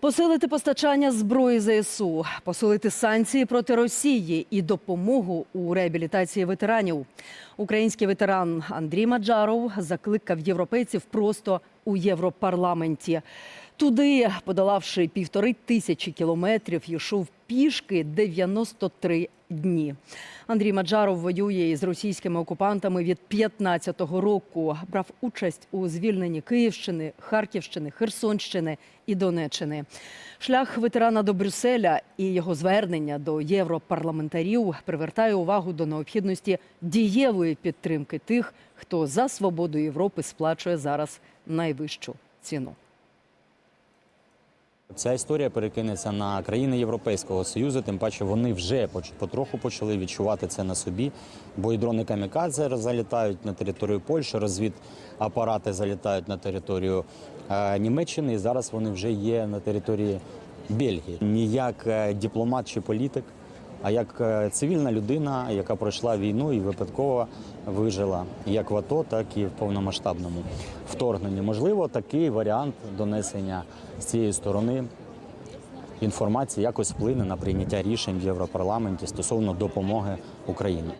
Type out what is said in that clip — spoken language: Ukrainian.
Посилити постачання зброї ЗСУ, посилити санкції проти Росії і допомогу у реабілітації ветеранів. Український ветеран Андрій Маджаров закликав європейців просто у Європарламенті. Туди, подолавши півтори тисячі кілометрів, йшов пішки 93 дні. Андрій Маджаров воює із російськими окупантами від 15-го року. Брав участь у звільненні Київщини, Харківщини, Херсонщини і Донеччини. Шлях ветерана до Брюсселя і його звернення до європарламентарів привертає увагу до необхідності дієвої підтримки тих, хто за свободу Європи сплачує зараз найвищу ціну. Ця історія перекинеться на країни Європейського союзу. Тим паче вони вже потроху почали відчувати це на собі. Бо і дрони камікадзе залітають на територію Польщі, розвідапарати залітають на територію е, Німеччини. І зараз вони вже є на території Бельгії. Ніяк е, дипломат чи політик, а як е, цивільна людина, яка пройшла війну і випадково вижила як в АТО, так і в повномасштабному вторгненні. Можливо, такий варіант донесення з цієї сторони інформації якось вплине на прийняття рішень в Європарламенті стосовно допомоги Україні.